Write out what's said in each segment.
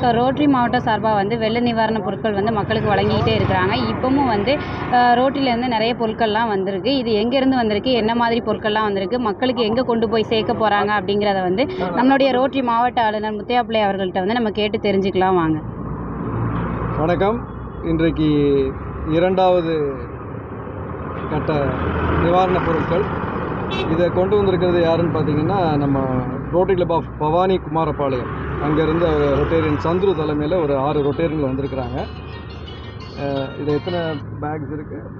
So rotary மாவட்டம் சார்பாக வந்து வெள்ள நிவாரணப் பொருட்கள் வந்து மக்களுக்கு வழங்கிக்கிட்டே இருக்கிறாங்க. இப்போவும் வந்து ரோட்டிலேருந்து நிறைய பொருட்கள்லாம் வந்திருக்கு. இது எங்கேருந்து வந்திருக்கு? என்ன மாதிரி பொருட்கள்லாம் வந்திருக்கு? மக்களுக்கு எங்கே கொண்டு போய் சேர்க்க போகிறாங்க அப்படிங்கிறத வந்து நம்மளுடைய ரோட்டரி மாவட்ட ஆளுநர் முத்தையாப்பிள்ளை அவர்கள்ட்ட வந்து நம்ம கேட்டு தெரிஞ்சுக்கலாம் வாங்க. வணக்கம். இன்றைக்கு இரண்டாவது கட்ட நிவாரணப் பொருட்கள். இதை கொண்டு வந்திருக்கிறது யாருன்னு பார்த்தீங்கன்னா நம்ம Rotary Club of Bhavani Kumarapalayam. அங்கேருந்து ரொட்டேரியன் சந்துரு தலைமையில் ஒரு ஆறு ரொட்டேரியன்கள் வந்திருக்கிறாங்க. இது எத்தனை பேக்ஸ் இருக்குது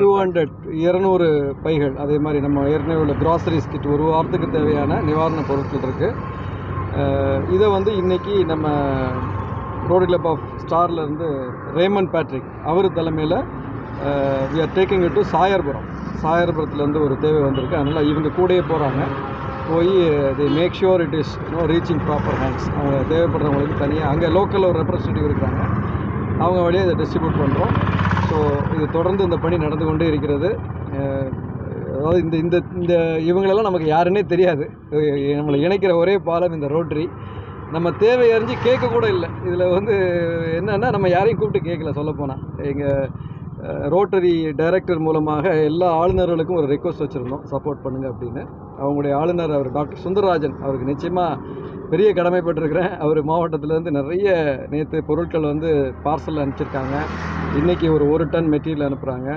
டூ ஹண்ட்ரட் இரநூறு பைகள். அதே மாதிரி நம்ம ஏற்கனவே உள்ள கிராசரிஸ் கிட் ஒரு வாரத்துக்கு தேவையான நிவாரணப் பொருட்கள் இருக்குது இதை வந்து இன்னைக்கு நம்ம ரோடு கிளப் ஆஃப் ஸ்டார்லேருந்து ரேமன் பேட்ரிக் அவர் தலைமையில் we are taking it to Sawyerpuram சாயர்புரத்துலேருந்து ஒரு தேவை வந்திருக்கு. அதனால் இவங்க கூடயே போகிறாங்க போய் the make sure it is no reaching proper hands அவங்க தேவைப்படுறவங்களுக்கு தனியாக அங்கே லோக்கலில் ஒரு ரெப்ரஸன்டேட்டிவ் இருக்காங்க. அவங்க வழியாக இதை டிஸ்ட்ரிபியூட் பண்ணுறோம் ஸோ இது தொடர்ந்து இந்த பணி நடந்து கொண்டே இருக்கிறது. அதாவது இந்த இந்த இந்த இவங்களெல்லாம் நமக்கு யாருன்னே தெரியாது. நம்மளை இணைக்கிற ஒரே பாலம் இந்த ரோட்டரி நம்ம தேவை அறிஞ்சு கேட்க கூட இல்லை. இதில் வந்து என்னன்னா நம்ம யாரையும் கூப்பிட்டு கேட்கல சொல்லப்போனால் எங்கள் ரோட்டரி டைரக்டர் மூலமாக எல்லா ஆளுநர்களுக்கும் ஒரு ரெக்வஸ்ட் வச்சுருந்தோம். சப்போர்ட் பண்ணுங்கள் அப்படின்னு. அவங்களுடைய ஆளுநர் அவர் டாக்டர் சுந்தரராஜன் அவருக்கு நிச்சயமாக பெரிய கடமைப்பட்டிருக்கிறேன். அவர் மாவட்டத்திலேருந்து நிறைய நேற்று பொருட்கள் வந்து பார்சல் அனுப்பிச்சிருக்காங்க. இன்றைக்கி ஒரு ஒரு டன் மெட்டீரியல் அனுப்புகிறாங்க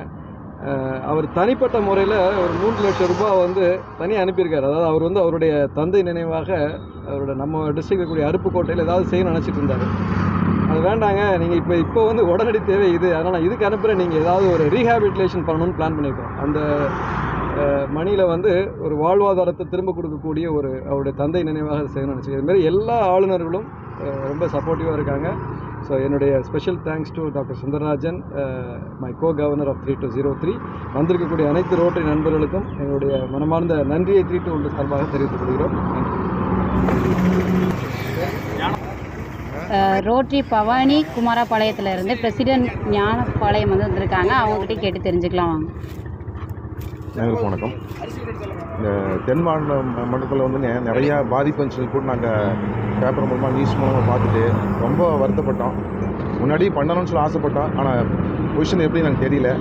அவர் தனிப்பட்ட முறையில் ஒரு மூன்று லட்சம் ரூபாய் வந்து தனியாக அனுப்பியிருக்காரு. அதாவது அவர் வந்து அவருடைய தந்தை நினைவாக அவரோட நம்ம டிஸ்ட்ரிக்ட் கூடிய அருப்புக்கோட்டையில் ஏதாவது செய்யணும்னு நினச்சிட்டு இருந்தார். அது வேண்டாங்க நீங்கள் இப்போ இப்போ வந்து உடனடி தேவை இது. அதனால் நான் இதுக்கு அனுப்புகிறேன் நீங்கள் ஏதாவது ஒரு ரீஹாபிலிட்டேஷன் பண்ணணும்னு பிளான் பண்ணியிருக்கோம் அந்த மணியில் வந்து ஒரு வாழ்வாதாரத்தை திரும்ப கொடுக்கக்கூடிய ஒரு அவருடைய தந்தை நினைவாக செய்யணும்னு நினச்சி இதுமாரி எல்லா ஆளுநர்களும் ரொம்ப சப்போர்ட்டிவாக இருக்காங்க. ஸோ என்னுடைய special thanks to doctor Sundararajan my co governor of three two zero three வந்திருக்கக்கூடிய அனைத்து ரோட்டரி நண்பர்களுக்கும் எங்களுடைய மனமார்ந்த நன்றியை த்ரீ டூ ஒன்று சார்பாக தெரிவித்துக் கொள்கிறோம். நன்றி அஹ், ரோட்டரி பவானி குமாரபாளையத்திலேருந்து பிரசிடென்ட் ஞானபாளையம் வந்து வந்திருக்காங்க. அவங்ககிட்ட கேட்டு தெரிஞ்சுக்கலாம் வாங்க. எங்களுக்கு வணக்கம். இந்த தென் மாநில மண்டலத்தில் வந்துங்க நிறையா பாதிப்புன்னு சொல்லி கூட நாங்கள் பேப்பர் மூலமாக நியூஸ் மூலமாக பார்த்துட்டு ரொம்ப வருத்தப்பட்டோம். முன்னாடி பண்ணணும்னு சொல்லி ஆசைப்பட்டோம். ஆனால் பொசிஷன் எப்படி எனக்கு தெரியல.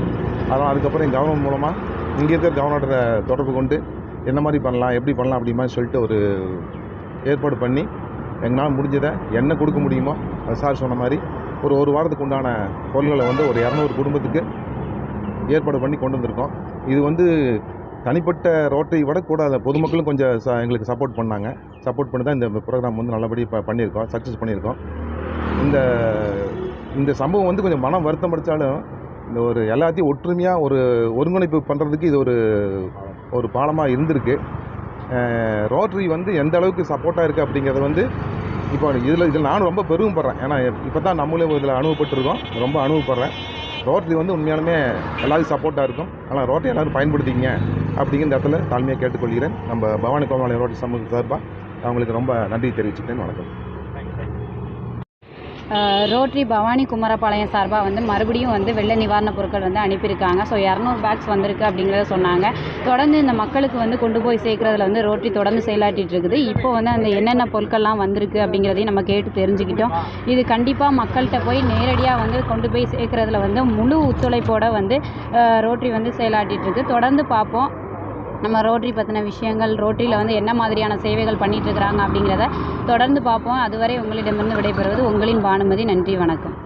அதான் அதுக்கப்புறம் என் கவர்மெண்ட் மூலமாக இங்கே இருக்கிற கவர்னரை தொடர்பு கொண்டு என்ன மாதிரி பண்ணலாம் எப்படி பண்ணலாம் அப்படி மாதிரி சொல்லிட்டு ஒரு ஏற்பாடு பண்ணி எங்களால் முடிஞ்சதை என்ன கொடுக்க முடியுமோ சார் சொன்ன மாதிரி ஒரு ஒரு வாரத்துக்கு உண்டான பொருள்களை வந்து ஒரு இரநூறு குடும்பத்துக்கு ஏற்பாடு பண்ணி கொண்டு வந்திருக்கோம். இது வந்து தனிப்பட்ட ரோட்டை விட கூட அதை பொதுமக்களும் கொஞ்சம் ச எங்களுக்கு சப்போர்ட் பண்ணாங்க. சப்போர்ட் பண்ணி தான் இந்த ப்ரோக்ராம் வந்து நல்லபடி ப பண்ணியிருக்கோம். சக்ஸஸ் பண்ணியிருக்கோம். இந்த இந்த சம்பவம் வந்து கொஞ்சம் மனம் வருத்தம் படித்தாலும் இந்த ஒரு எல்லாத்தையும் ஒற்றுமையாக ஒரு ஒருங்கிணைப்பு பண்ணுறதுக்கு இது ஒரு ஒரு பாலமாக இருந்திருக்கு. ரோட்ரி வந்து எந்த அளவுக்கு சப்போர்ட்டாக இருக்குது அப்படிங்கிறத வந்து இப்போ இதில் இதில் நானும் ரொம்ப பெருமைப்படுறேன். ஏன்னா இப்போ தான் நம்மளும் இதில் அனுபவப்பட்டிருக்கோம். ரொம்ப அனுபவப்படுறேன். ரோட்டரி வந்து உண்மையாலுமே எல்லாருக்கும் சப்போர்ட்டாக இருக்கும். ஆனால் ரோட்டரி எல்லோரும் பயன்படுத்திங்க அப்படிங்கிற இடத்துல தாழ்மையாக கேட்டுக்கொள்கிறேன். நம்ம பவானி கோமாளி ரோட்டரி சமூக சார்பாக அவங்களுக்கு ரொம்ப நன்றி தெரிவிச்சுக்கிறேன். வணக்கம். அஹ், ரோட்டரி பவானி குமாரபாளையம் சார்பாக வந்து மறுபடியும் வந்து வெள்ள நிவாரணப் பொருட்கள் வந்து அனுப்பியிருக்காங்க. ஸோ இரநூறு பேக்ஸ் வந்திருக்கு அப்படிங்கிறத சொன்னாங்க. தொடர்ந்து இந்த மக்களுக்கு வந்து கொண்டு போய் சேர்க்கறதுல வந்து ரோட்டரி தொடர்ந்து செயலாற்றிட்டு இருக்குது. இப்போ வந்து அந்த என்னென்ன பொருட்கள்லாம் வந்திருக்கு அப்படிங்கிறதையும் நம்ம கேட்டு தெரிஞ்சுக்கிட்டோம். இது கண்டிப்பாக மக்கள்கிட்ட போய் நேரடியாக வந்து கொண்டு போய் சேர்க்கறதுல வந்து முழு ஒத்துழைப்போடு வந்து ரோட்டரி வந்து செயலாற்றிட்டு இருக்குது தொடர்ந்து பார்ப்போம். நம்ம ரோட்டரி பற்றின விஷயங்கள் ரோட்டரியில் வந்து என்ன மாதிரியான சேவைகள் பண்ணிட்டு இருக்கிறாங்க அப்படிங்கிறத தொடர்ந்து பார்ப்போம். அதுவரை உங்களிடமிருந்து விடைபெறுவது உங்களின் பானுமதி. நன்றி வணக்கம்.